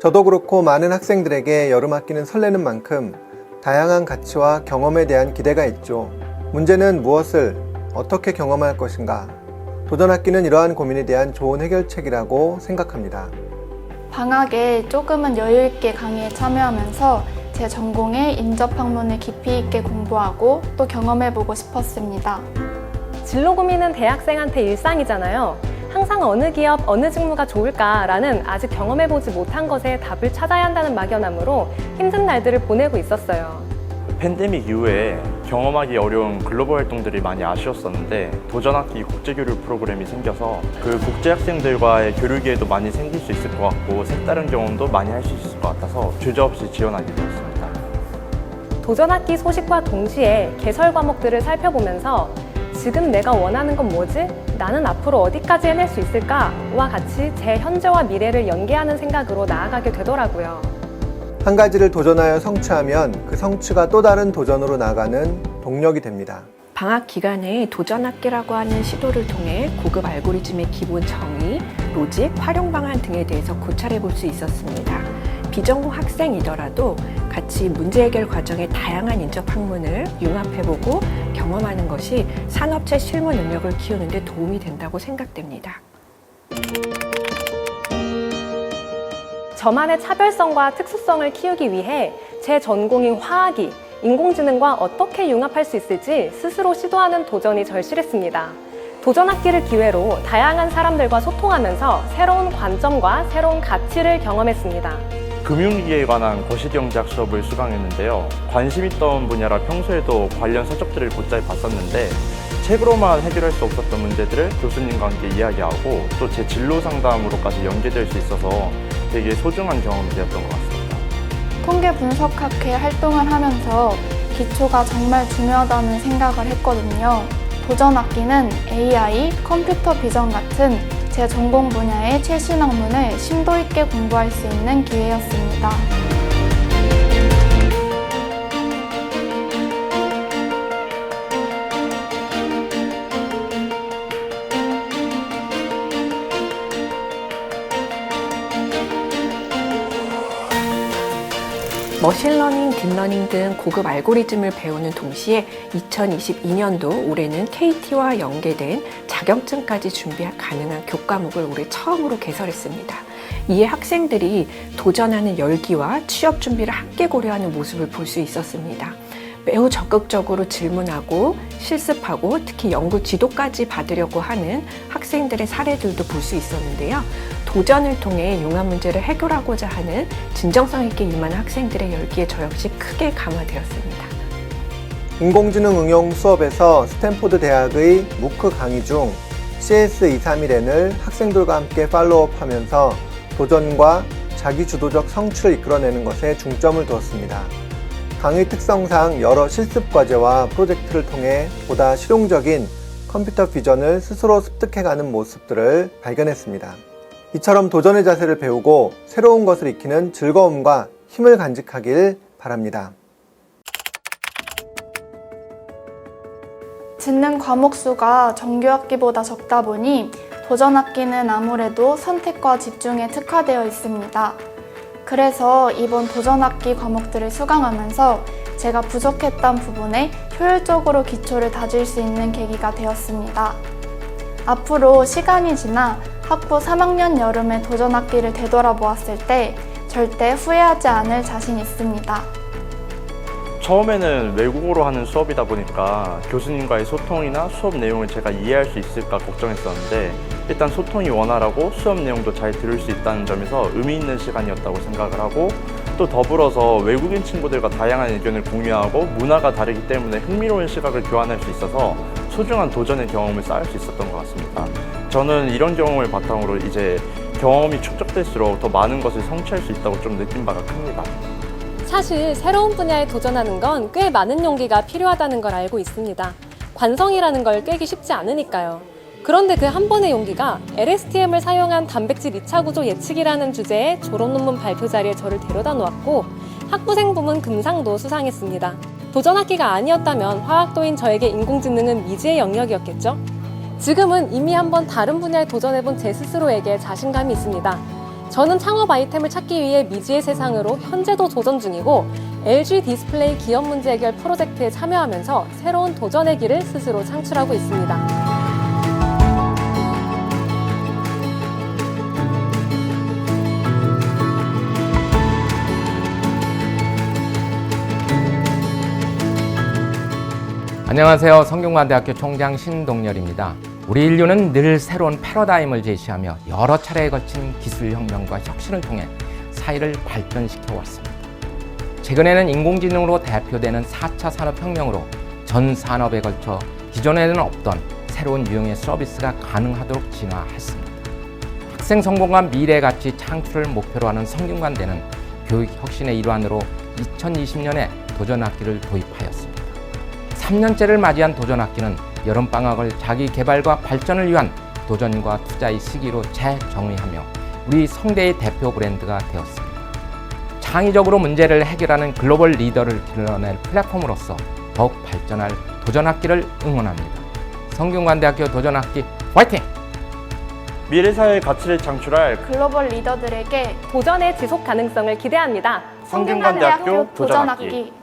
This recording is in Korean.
저도 그렇고 많은 학생들에게 여름 학기는 설레는 만큼 다양한 가치와 경험에 대한 기대가 있죠. 문제는 무엇을 어떻게 경험할 것인가. 도전 학기는 이러한 고민에 대한 좋은 해결책이라고 생각합니다. 방학에 조금은 여유 있게 강의에 참여하면서 제 전공에 인접 학문을 깊이 있게 공부하고 또 경험해보고 싶었습니다. 진로 고민은 대학생한테 일상이잖아요. 항상 어느 기업, 어느 직무가 좋을까라는 아직 경험해보지 못한 것에 답을 찾아야 한다는 막연함으로 힘든 날들을 보내고 있었어요. 팬데믹 이후에 경험하기 어려운 글로벌 활동들이 많이 아쉬웠었는데 도전학기 국제교류 프로그램이 생겨서 그 국제 학생들과의 교류 기회도 많이 생길 수 있을 것 같고 색다른 경험도 많이 할 수 있을 것 같아서 주저없이 지원하게 되었습니다. 도전학기 소식과 동시에 개설 과목들을 살펴보면서 지금 내가 원하는 건 뭐지? 나는 앞으로 어디까지 해낼 수 있을까? 와 같이 제 현재와 미래를 연계하는 생각으로 나아가게 되더라고요. 한 가지를 도전하여 성취하면 그 성취가 또 다른 도전으로 나가는 동력이 됩니다. 방학 기간에 도전학기라고 하는 시도를 통해 고급 알고리즘의 기본 정의, 로직, 활용 방안 등에 대해서 고찰해 볼 수 있었습니다. 비전공 학생이더라도 같이 문제 해결 과정의 다양한 인접 학문을 융합해보고 경험하는 것이 산업체 실무 능력을 키우는 데 도움이 된다고 생각됩니다. 저만의 차별성과 특수성을 키우기 위해 제 전공인 화학이 인공지능과 어떻게 융합할 수 있을지 스스로 시도하는 도전이 절실했습니다. 도전학기를 기회로 다양한 사람들과 소통하면서 새로운 관점과 새로운 가치를 경험했습니다. 금융위기에 관한 거시경제학 수업을 수강했는데요. 관심 있던 분야라 평소에도 관련 서적들을 곧잘 봤었는데 책으로만 해결할 수 없었던 문제들을 교수님과 함께 이야기하고 또 제 진로 상담으로까지 연계될 수 있어서 되게 소중한 경험이 되었던 것 같습니다. 통계 분석학회 활동을 하면서 기초가 정말 중요하다는 생각을 했거든요. 도전 학기는 AI, 컴퓨터 비전 같은 제 전공 분야의 최신 학문을 심도 있게 공부할 수 있는 기회였습니다. 머신러닝, 딥러닝 등 고급 알고리즘을 배우는 동시에 2022년도 올해는 KT와 연계된 자격증까지 준비 가능한 교과목을 올해 처음으로 개설했습니다. 이에 학생들이 도전하는 열기와 취업 준비를 함께 고려하는 모습을 볼 수 있었습니다. 매우 적극적으로 질문하고 실습하고 특히 연구 지도까지 받으려고 하는 학생들의 사례들도 볼 수 있었는데요. 도전을 통해 융합 문제를 해결하고자 하는 진정성 있게 임하는 학생들의 열기에 저 역시 크게 감화되었습니다. 인공지능 응용 수업에서 스탠포드 대학의 무크 강의 중 CS231N을 학생들과 함께 팔로우업 하면서 도전과 자기 주도적 성취를 이끌어내는 것에 중점을 두었습니다. 강의 특성상 여러 실습 과제와 프로젝트를 통해 보다 실용적인 컴퓨터 비전을 스스로 습득해가는 모습들을 발견했습니다. 이처럼 도전의 자세를 배우고 새로운 것을 익히는 즐거움과 힘을 간직하길 바랍니다. 듣는 과목 수가 정규 학기보다 적다 보니 도전 학기는 아무래도 선택과 집중에 특화되어 있습니다. 그래서 이번 도전 학기 과목들을 수강하면서 제가 부족했던 부분에 효율적으로 기초를 다질 수 있는 계기가 되었습니다. 앞으로 시간이 지나 학부 3학년 여름의 도전 학기를 되돌아보았을 때 절대 후회하지 않을 자신 있습니다. 처음에는 외국어로 하는 수업이다 보니까 교수님과의 소통이나 수업 내용을 제가 이해할 수 있을까 걱정했었는데 일단 소통이 원활하고 수업 내용도 잘 들을 수 있다는 점에서 의미 있는 시간이었다고 생각을 하고 또 더불어서 외국인 친구들과 다양한 의견을 공유하고 문화가 다르기 때문에 흥미로운 시각을 교환할 수 있어서 소중한 도전의 경험을 쌓을 수 있었던 것 같습니다. 저는 이런 경험을 바탕으로 이제 경험이 축적될수록 더 많은 것을 성취할 수 있다고 좀 느낀 바가 큽니다. 사실 새로운 분야에 도전하는 건 꽤 많은 용기가 필요하다는 걸 알고 있습니다. 관성이라는 걸 깨기 쉽지 않으니까요. 그런데 그 한 번의 용기가 LSTM을 사용한 단백질 2차 구조 예측이라는 주제의 졸업 논문 발표 자리에 저를 데려다 놓았고 학부생 부문 금상도 수상했습니다. 도전 학기가 아니었다면 화학도인 저에게 인공지능은 미지의 영역이었겠죠? 지금은 이미 한번 다른 분야에 도전해본 제 스스로에게 자신감이 있습니다. 저는 창업 아이템을 찾기 위해 미지의 세상으로 현재도 도전 중이고 LG 디스플레이 기업 문제 해결 프로젝트에 참여하면서 새로운 도전의 길을 스스로 창출하고 있습니다. 안녕하세요. 성균관대학교 총장 신동열입니다. 우리 인류는 늘 새로운 패러다임을 제시하며 여러 차례에 걸친 기술 혁명과 혁신을 통해 사회를 발전시켜 왔습니다. 최근에는 인공지능으로 대표되는 4차 산업혁명으로 전 산업에 걸쳐 기존에는 없던 새로운 유형의 서비스가 가능하도록 진화했습니다. 학생 성공과 미래 가치 창출을 목표로 하는 성균관대는 교육 혁신의 일환으로 2020년에 도전 학기를 도입하였습니다. 3년째를 맞이한 도전학기는 여름방학을 자기 개발과 발전을 위한 도전과 투자의 시기로 재정의하며 우리 성대의 대표 브랜드가 되었습니다. 창의적으로 문제를 해결하는 글로벌 리더를 길러낼 플랫폼으로서 더욱 발전할 도전학기를 응원합니다. 성균관대학교 도전학기 화이팅! 미래사회의 가치를 창출할 글로벌 리더들에게 도전의 지속 가능성을 기대합니다. 성균관대학교 도전학기.